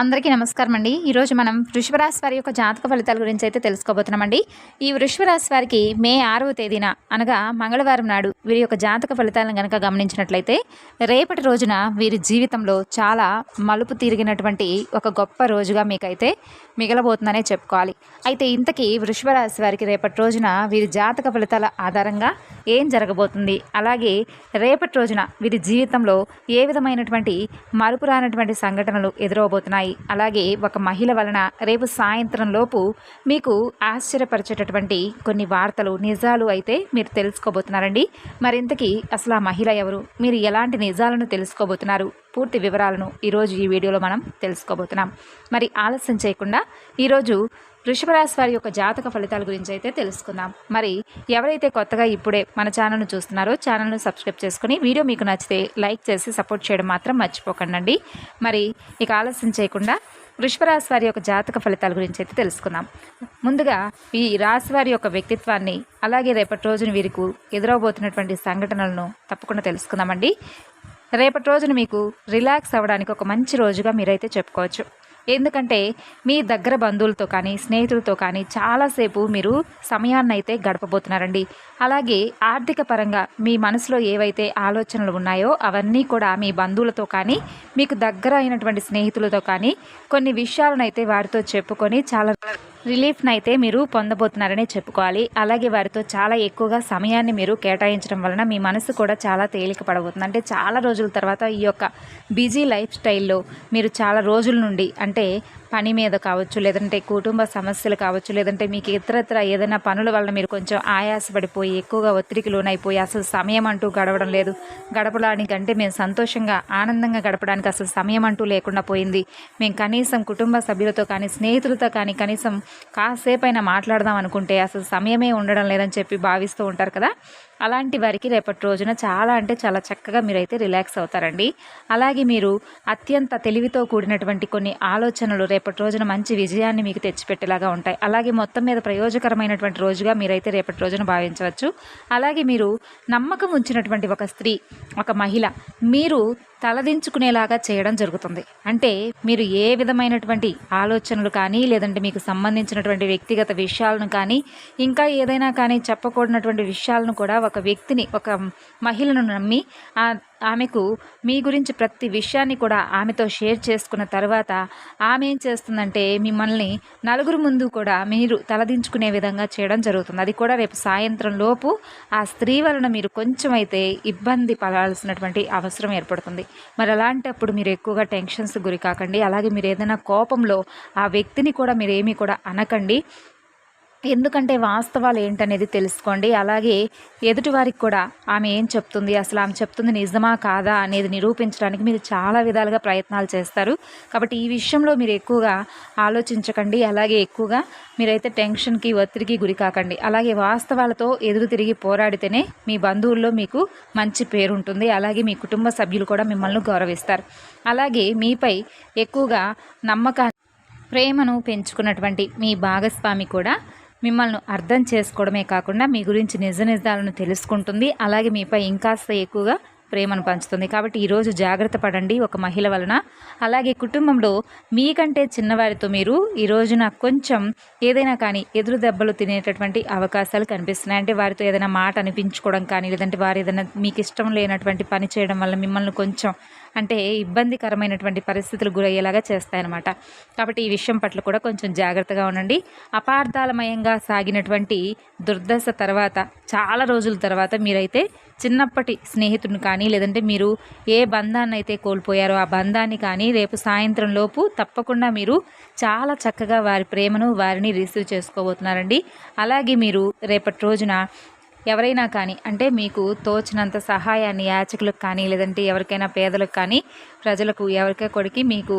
అందరికీ నమస్కారం అండి. ఈరోజు మనం వృషభరాశి వారి యొక్క జాతక ఫలితాల గురించి అయితే తెలుసుకోబోతున్నామండి. ఈ వృషభరాశి వారికి మే ఆరవ తేదీన అనగా మంగళవారం నాడు వీరి యొక్క జాతక ఫలితాలను కనుక గమనించినట్లయితే రేపటి రోజున వీరి జీవితంలో చాలా మలుపు తిరిగినటువంటి ఒక గొప్ప రోజుగా మీకైతే మిగలబోతుందనే చెప్పుకోవాలి. అయితే ఇంతకీ వృషభరాశి వారికి రేపటి రోజున వీరి జాతక ఫలితాల ఆధారంగా ఏం జరగబోతుంది? అలాగే రేపటి రోజున వీరి జీవితంలో ఏ విధమైనటువంటి మరుపు రానటువంటి సంఘటనలు ఎదురవబోతున్నాయి? అలాగే ఒక మహిళ వలన రేపు సాయంత్రం లోపు మీకు ఆశ్చర్యపరిచేటటువంటి కొన్ని వార్తలు నిజాలు అయితే మీరు తెలుసుకోబోతున్నారండి. మరింతకీ అసలు ఆ మహిళ ఎవరు? మీరు ఎలాంటి నిజాలను తెలుసుకోబోతున్నారు? పూర్తి వివరాలను ఈరోజు ఈ వీడియోలో మనం తెలుసుకోబోతున్నాం. మరి ఆలస్యం చేయకుండా ఈరోజు వృషభరాశి వారి యొక్క జాతక ఫలితాల గురించి అయితే తెలుసుకుందాం. మరి ఎవరైతే కొత్తగా ఇప్పుడే మన ఛానల్ను చూస్తున్నారో ఛానల్ను సబ్స్క్రైబ్ చేసుకుని వీడియో మీకు నచ్చితే లైక్ చేసి సపోర్ట్ చేయడం మాత్రం మర్చిపోకండి మరి ఇక ఆలస్యం చేయకుండా వృషభరాశి వారి యొక్క జాతక ఫలితాల గురించి అయితే తెలుసుకుందాం. ముందుగా ఈ రాశి వారి యొక్క వ్యక్తిత్వాన్ని అలాగే రేపటి రోజున వీరికి ఎదురవబోతున్నటువంటి సంఘటనలను తప్పకుండా తెలుసుకుందామండి. రేపటి రోజున మీకు రిలాక్స్ అవ్వడానికి ఒక మంచి రోజుగా మీరైతే చెప్పుకోవచ్చు. ఎందుకంటే మీ దగ్గర బంధువులతో కానీ స్నేహితులతో కానీ చాలాసేపు మీరు సమయాన్ని అయితే గడపబోతున్నారండి. అలాగే ఆర్థిక పరంగా మీ మనసులో ఏవైతే ఆలోచనలు ఉన్నాయో అవన్నీ కూడా మీ బంధువులతో కానీ మీకు దగ్గర అయినటువంటి స్నేహితులతో కానీ కొన్ని విషయాలను అయితే వారితో చెప్పుకొని చాలా రిలీఫ్ని అయితే మీరు పొందబోతున్నారనే చెప్పుకోవాలి. అలాగే వారితో చాలా ఎక్కువగా సమయాన్ని మీరు కేటాయించడం వలన మీ మనసు కూడా చాలా తేలిక పడబోతుంది. అంటే చాలా రోజుల తర్వాత ఈ యొక్క బిజీ లైఫ్ స్టైల్లో మీరు చాలా రోజుల నుండి అంటే పని మీద కావచ్చు లేదంటే కుటుంబ సమస్యలు కావచ్చు లేదంటే మీకు ఇతరత్ర ఏదైనా పనుల వల్ల మీరు కొంచెం ఆయాసపడిపోయి ఎక్కువగా ఒత్తిడికి లోనైపోయి అసలు సమయం అంటూ గడవడం లేదు. గడపడానికంటే మేము సంతోషంగా ఆనందంగా గడపడానికి అసలు సమయం అంటూ లేకుండా పోయింది. మేము కనీసం కుటుంబ సభ్యులతో కానీ స్నేహితులతో కానీ కనీసం కాసేపైనా మాట్లాడదాం అనుకుంటే అసలు సమయమే ఉండడం లేదని చెప్పి భావిస్తూ ఉంటారు కదా. అలాంటి వారికి రేపటి రోజున చాలా అంటే చాలా చక్కగా మీరైతే రిలాక్స్ అవుతారండి. అలాగే మీరు అత్యంత తెలివితో కూడినటువంటి కొన్ని ఆలోచనలు రేపటి రోజున మంచి విజయాన్ని మీకు తెచ్చిపెట్టేలాగా ఉంటాయి. అలాగే మొత్తం మీద ప్రయోజకరమైనటువంటి రోజుగా మీరైతే రేపటి రోజున భావించవచ్చు. అలాగే మీరు నమ్మకం ఉంచినటువంటి ఒక స్త్రీ ఒక మహిళ మీరు తలదించుకునేలాగా చేయడం జరుగుతుంది. అంటే మీరు ఏ విధమైనటువంటి ఆలోచనలు కానీ లేదంటే మీకు సంబంధించినటువంటి వ్యక్తిగత విషయాలను కానీ ఇంకా ఏదైనా కానీ చెప్పకూడనటువంటి విషయాలను కూడా ఒక వ్యక్తిని ఒక మహిళను నమ్మి ఆ ఆమెకు మీ గురించి ప్రతి విషయాన్ని కూడా ఆమెతో షేర్ చేసుకున్న తర్వాత ఆమె ఏం చేస్తుందంటే మిమ్మల్ని నలుగురు ముందు కూడా మీరు తలదించుకునే విధంగా చేయడం జరుగుతుంది. అది కూడా రేపు సాయంత్రం లోపు ఆ స్త్రీ వలన మీరు కొంచెం అయితే ఇబ్బంది పడాల్సినటువంటి అవసరం ఏర్పడుతుంది. మరి అలాంటప్పుడు మీరు ఎక్కువగా టెన్షన్స్ గురి కాకండి. అలాగే మీరు ఏదైనా కోపంలో ఆ వ్యక్తిని కూడా మీరు ఏమీ కూడా అనకండి. ఎందుకంటే వాస్తవాలు ఏంటనేది తెలుసుకోండి. అలాగే ఎదుటివారికి కూడా ఆమె ఏం చెప్తుంది అసలు ఆమె చెప్తుంది నిజమా కాదా అనేది నిరూపించడానికి మీరు చాలా విధాలుగా ప్రయత్నాలు చేస్తారు. కాబట్టి ఈ విషయంలో మీరు ఎక్కువగా ఆలోచించకండి. అలాగే ఎక్కువగా మీరైతే టెన్షన్కి ఒత్తిడికి గురి కాకండి. అలాగే వాస్తవాలతో ఎదురు తిరిగి పోరాడితేనే మీ బంధువుల్లో మీకు మంచి పేరు ఉంటుంది. అలాగే మీ కుటుంబ సభ్యులు కూడా మిమ్మల్ని గౌరవిస్తారు. అలాగే మీపై ఎక్కువగా నమ్మకాన్ని ప్రేమను పెంచుకున్నటువంటి మీ భాగస్వామి కూడా మిమ్మల్ని అర్థం చేసుకోవడమే కాకుండా మీ గురించి నిజ నిజాలను తెలుసుకుంటుంది. అలాగే మీపై ఇంకాస్త ఎక్కువగా ప్రేమను పంచుతుంది. కాబట్టి ఈరోజు జాగ్రత్త పడండి ఒక మహిళ వలన. అలాగే కుటుంబంలో మీకంటే చిన్నవారితో మీరు ఈ రోజున కొంచెం ఏదైనా కానీ ఎదురు దెబ్బలు తినేటటువంటి అవకాశాలు కనిపిస్తున్నాయి. అంటే వారితో ఏదైనా మాట అనిపించుకోవడం కానీ లేదంటే వారు ఏదైనా మీకు ఇష్టం లేనటువంటి పని చేయడం వల్ల మిమ్మల్ని కొంచెం అంటే ఇబ్బందికరమైనటువంటి పరిస్థితులు గురయ్యేలాగా చేస్తాయన్నమాట. కాబట్టి ఈ విషయం పట్ల కూడా కొంచెం జాగ్రత్తగా ఉండండి. అపార్థాలమయంగా సాగినటువంటి దుర్దశ తర్వాత చాలా రోజుల తర్వాత మీరైతే చిన్నప్పటి స్నేహితుడిని కానీ లేదంటే మీరు ఏ బంధాన్ని అయితే కోల్పోయారో ఆ బంధాన్ని కానీ రేపు సాయంత్రం లోపు తప్పకుండా మీరు చాలా చక్కగా వారి ప్రేమను వారిని రిసీవ్ చేసుకోబోతున్నారండి. అలాగే మీరు రేపటి రోజున ఎవరైనా కానీ అంటే మీకు తోచినంత సహాయాన్ని యాచకులకు కానీ లేదంటే ఎవరికైనా పేదలకు కానీ ప్రజలకు ఎవరికే కొడికి మీకు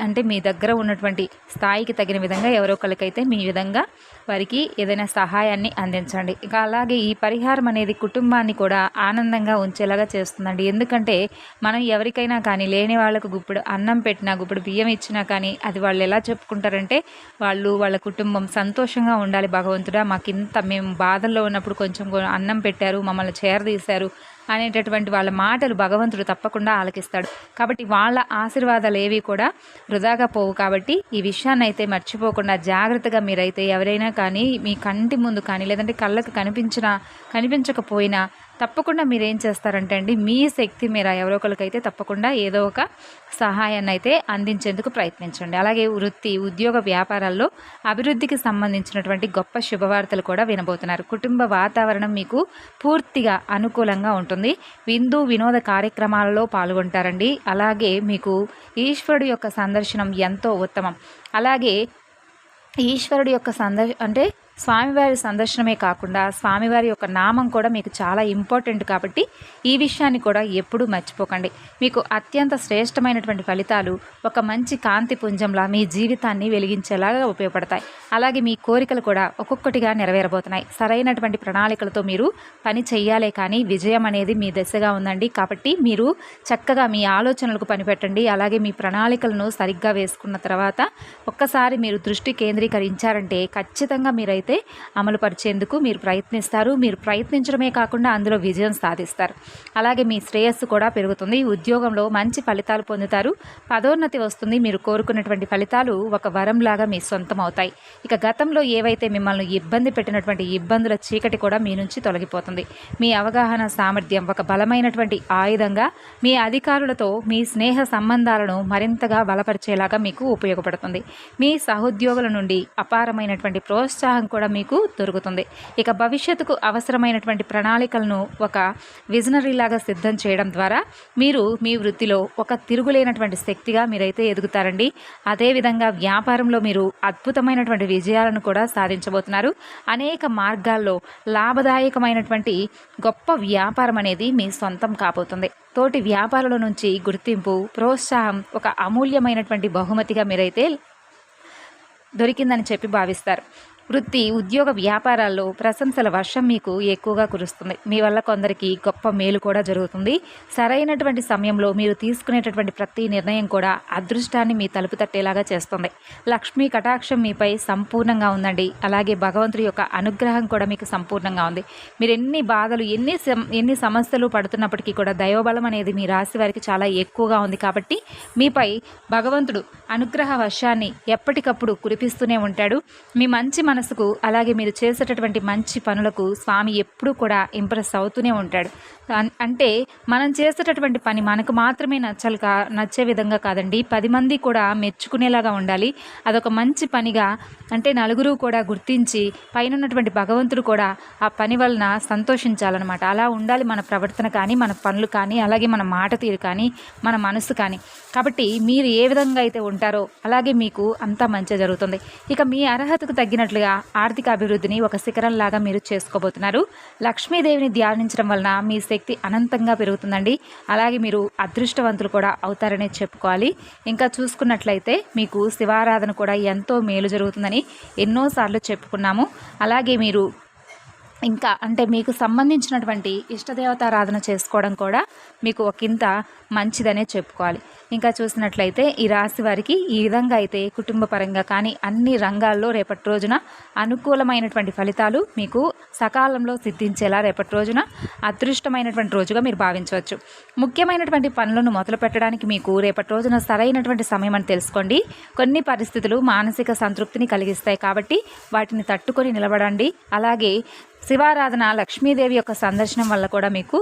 అంటే మీ దగ్గర ఉన్నటువంటి స్థాయికి తగిన విధంగా ఎవరో ఒకరికైతే మీ విధంగా వారికి ఏదైనా సహాయాన్ని అందించండి. ఇక అలాగే ఈ పరిహారం అనేది కుటుంబాన్ని కూడా ఆనందంగా ఉంచేలాగా చేస్తుందండి. ఎందుకంటే మనం ఎవరికైనా కానీ లేని వాళ్ళకు గుప్పుడు అన్నం పెట్టినా గుప్పుడు బియ్యం ఇచ్చినా కానీ అది వాళ్ళు ఎలా చెప్పుకుంటారంటే వాళ్ళు వాళ్ళ కుటుంబం సంతోషంగా ఉండాలి భగవంతుడా మాకు ఇంత మేము బాధల్లో ఉన్నప్పుడు కొంచెం అన్నం పెట్టారు మమ్మల్ని చేరదీశారు అనేటటువంటి వాళ్ళ మాటలు భగవంతుడు తప్పకుండా ఆలకిస్తాడు. కాబట్టి వాళ్ళ ఆశీర్వాదాలు ఏవి కూడా వృధాగా పోవు. కాబట్టి ఈ విషయాన్ని అయితే మర్చిపోకుండా జాగ్రత్తగా మీరైతే ఎవరైనా కానీ మీ కంటి ముందు కానీ లేదంటే కళ్ళకు కనిపించినా కనిపించకపోయినా తప్పకుండా మీరు ఏం చేస్తారంటే అండి మీ శక్తి మేర ఎవరో ఒకరికైతే తప్పకుండా ఏదో ఒక సహాయాన్ని అయితే అందించేందుకు ప్రయత్నించండి. అలాగే వృత్తి ఉద్యోగ వ్యాపారాల్లో అభివృద్ధికి సంబంధించినటువంటి గొప్ప శుభవార్తలు కూడా వినబోతున్నారు. కుటుంబ వాతావరణం మీకు పూర్తిగా అనుకూలంగా ఉంటుంది. విందు వినోద కార్యక్రమాలలో పాల్గొంటారండి. అలాగే మీకు ఈశ్వరుడు యొక్క సందర్శనం ఎంతో ఉత్తమం. అలాగే ఈశ్వరుడు యొక్క సందర్ అంటే స్వామివారి సందర్శనమే కాకుండా స్వామివారి యొక్క నామం కూడా మీకు చాలా ఇంపార్టెంట్ కాబట్టి ఈ విషయాన్ని కూడా ఎప్పుడూ మర్చిపోకండి. మీకు అత్యంత శ్రేష్టమైనటువంటి ఫలితాలు ఒక మంచి కాంతి పుంజంలా మీ జీవితాన్ని వెలిగించేలాగా ఉపయోగపడతాయి. అలాగే మీ కోరికలు కూడా ఒక్కొక్కటిగా నెరవేరబోతున్నాయి. సరైనటువంటి ప్రణాళికలతో మీరు పని చేయాలే కానీ విజయం అనేది మీ దశగా ఉందండి. కాబట్టి మీరు చక్కగా మీ ఆలోచనలకు పనిపెట్టండి. అలాగే మీ ప్రణాళికలను సరిగ్గా వేసుకున్న తర్వాత ఒక్కసారి మీరు దృష్టి కేంద్రీకరించారంటే ఖచ్చితంగా మీరైతే అయితే అమలు పరిచేందుకు మీరు ప్రయత్నిస్తారు. మీరు ప్రయత్నించడమే కాకుండా అందులో విజయం సాధిస్తారు. అలాగే మీ శ్రేయస్సు కూడా పెరుగుతుంది. ఉద్యోగంలో మంచి ఫలితాలు పొందుతారు. పదోన్నతి వస్తుంది. మీరు కోరుకున్నటువంటి ఫలితాలు ఒక వరంలాగా మీ సొంతం అవుతాయి ఇక గతంలో ఏవైతే మిమ్మల్ని ఇబ్బంది పెట్టినటువంటి ఇబ్బందుల చీకటి కూడా మీ నుంచి తొలగిపోతుంది. మీ అవగాహన సామర్థ్యం ఒక బలమైనటువంటి ఆయుధంగా మీ అధికారులతో మీ స్నేహ సంబంధాలను మరింతగా బలపరిచేలాగా మీకు ఉపయోగపడుతుంది. మీ సహోద్యోగుల నుండి అపారమైనటువంటి ప్రోత్సాహం కూడా మీకు దొరుకుతుంది. ఇక భవిష్యత్తుకు అవసరమైనటువంటి ప్రణాళికలను ఒక విజనరీలాగా సిద్ధం చేయడం ద్వారా మీరు మీ వృత్తిలో ఒక తిరుగులేనటువంటి శక్తిగా మీరైతే ఎదుగుతారండి. అదేవిధంగా వ్యాపారంలో మీరు అద్భుతమైనటువంటి విజయాలను కూడా సాధించబోతున్నారు. అనేక మార్గాల్లో లాభదాయకమైనటువంటి గొప్ప వ్యాపారం అనేది మీ సొంతం కాబోతుంది. తోటి వ్యాపారుల నుంచి గుర్తింపు ప్రోత్సాహం ఒక అమూల్యమైనటువంటి బహుమతిగా మీరైతే దొరికిందని చెప్పి భావిస్తారు. వృత్తి ఉద్యోగ వ్యాపారాల్లో ప్రశంసల వర్షం మీకు ఎక్కువగా కురుస్తుంది. మీ వల్ల కొందరికి గొప్ప మేలు కూడా జరుగుతుంది. సరైనటువంటి సమయంలో మీరు తీసుకునేటటువంటి ప్రతి నిర్ణయం కూడా అదృష్టాన్ని మీ తలుపు తట్టేలాగా చేస్తుంది. లక్ష్మీ కటాక్షం మీపై సంపూర్ణంగా ఉందండి. అలాగే భగవంతుడి యొక్క అనుగ్రహం కూడా మీకు సంపూర్ణంగా ఉంది. మీరు ఎన్ని బాధలు ఎన్ని ఎన్ని సమస్యలు పడుతున్నప్పటికీ కూడా దైవబలం అనేది మీ రాశి వారికి చాలా ఎక్కువగా ఉంది కాబట్టి మీపై భగవంతుడు అనుగ్రహ వర్షాన్ని ఎప్పటికప్పుడు కురిపిస్తూనే ఉంటాడు. మీ మంచి మనసుకు అలాగే మీరు చేసేటటువంటి మంచి పనులకు స్వామి ఎప్పుడూ కూడా ఇంప్రెస్ అవుతూనే ఉంటాడు. అంటే మనం చేసేటటువంటి పని మనకు మాత్రమే నచ్చాలి కా నచ్చే విధంగా కాదండి. పది మంది కూడా మెచ్చుకునేలాగా ఉండాలి. అదొక మంచి పనిగా అంటే నలుగురు కూడా గుర్తించి పైన ఉన్నటువంటి భగవంతుడు కూడా ఆ పని వలన సంతోషించాలన్నమాట. అలా ఉండాలి మన ప్రవర్తన కానీ మన పనులు కానీ అలాగే మన మాట తీరు కానీ మన మనసు కానీ. కాబట్టి మీరు ఏ విధంగా అయితే ఉంటారో అలాగే మీకు అంతా మంచి జరుగుతుంది. ఇక మీ అర్హతకు తగ్గినట్లుగా ఆర్థిక అభివృద్ధిని ఒక శిఖరంలాగా మీరు చేసుకోబోతున్నారు. లక్ష్మీదేవిని ధ్యానించడం వలన మీ శక్తి అనంతంగా పెరుగుతుందండి. అలాగే మీరు అదృష్టవంతులు కూడా అవుతారనే చెప్పుకోవాలి. ఇంకా చూసుకున్నట్లయితే మీకు శివారాధన కూడా ఎంతో మేలు జరుగుతుందని ఎన్నోసార్లు చెప్పుకున్నాము. అలాగే మీరు ఇంకా అంటే మీకు సంబంధించినటువంటి ఇష్టదేవతారాధన చేసుకోవడం కూడా మీకు ఒకంత మంచిదనే చెప్పుకోవాలి. ఇంకా చూసినట్లయితే ఈ రాశి వారికి ఈ విధంగా అయితే కుటుంబ పరంగా కానీ అన్ని రంగాల్లో రేపటి రోజున అనుకూలమైనటువంటి ఫలితాలు మీకు సకాలంలో సిద్ధించేలా రేపటి రోజున అదృష్టమైనటువంటి రోజుగా మీరు భావించవచ్చు. ముఖ్యమైనటువంటి పనులను మొదలు పెట్టడానికి మీకు రేపటి రోజున సరైనటువంటి సమయం అని తెలుసుకోండి. కొన్ని పరిస్థితులు మానసిక సంతృప్తిని కలిగిస్తాయి కాబట్టి వాటిని తట్టుకొని నిలబడండి. అలాగే శివారాధన లక్ష్మీదేవి యొక్క సందర్శనం వల్ల కూడా మీకు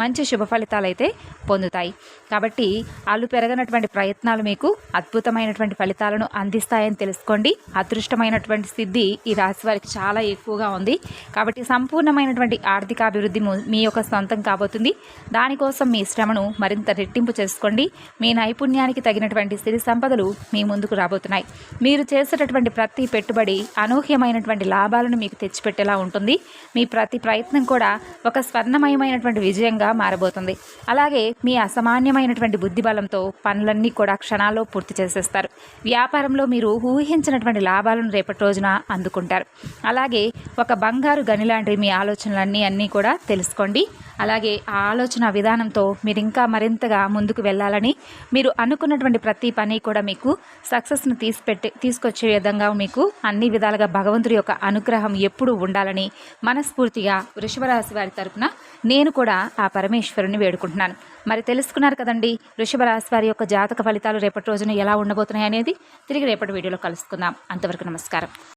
మంచి శుభ ఫలితాలు అయితే పొందుతాయి. కాబట్టి అల్లు పెరగనటువంటి ప్రయత్నాలు మీకు అద్భుతమైనటువంటి ఫలితాలను అందిస్తాయని తెలుసుకోండి. అదృష్టమైనటువంటి సిద్ధి ఈ రాశి వారికి చాలా ఎక్కువగా ఉంది. కాబట్టి సంపూర్ణమైనటువంటి ఆర్థిక అభివృద్ధి మీ యొక్క సొంతం కాబోతుంది. దానికోసం మీ శ్రమను మరింత రెట్టింపు చేసుకోండి. మీ నైపుణ్యానికి తగినటువంటి సిరి సంపదలు మీ ముందుకు రాబోతున్నాయి. మీరు చేసేటటువంటి ప్రతి పెట్టుబడి అనూహ్యమైనటువంటి లాభాలను మీకు తెచ్చిపెట్టేలా ఉంటుంది. మీ ప్రతి ప్రయత్నం కూడా ఒక స్వర్ణమయమైనటువంటి విజయంగా విజయంగా మారబోతుంది. అలాగే మీ అసామాన్యమైనటువంటి బుద్ధి బలంతో పనులన్నీ కూడా క్షణాల్లో పూర్తి చేసేస్తారు. వ్యాపారంలో మీరు ఊహించినటువంటి లాభాలను రేపటి రోజున అందుకుంటారు. అలాగే ఒక బంగారు గని లాంటి మీ ఆలోచనలన్నీ అన్నీ కూడా తెలుసుకోండి. అలాగే ఆ ఆలోచన విధానంతో మీరు ఇంకా మరింతగా ముందుకు వెళ్ళాలని మీరు అనుకున్నటువంటి ప్రతి పని కూడా మీకు సక్సెస్ను తీసిపెట్టి తీసుకొచ్చే విధంగా మీకు అన్ని విధాలుగా భగవంతుడి యొక్క అనుగ్రహం ఎప్పుడూ ఉండాలని మనస్ఫూర్తిగా వృషభరాశి వారి తరపున నేను కూడా ఆ పరమేశ్వరుని వేడుకుంటున్నాను. మరి తెలుసుకున్నారు కదండి వృషభ రాశి వారి యొక్క జాతక ఫలితాలు రేపటి రోజున ఎలా ఉండబోతున్నాయి అనేది తిరిగి రేపటి వీడియోలో కలుసుకుందాం. అంతవరకు నమస్కారం.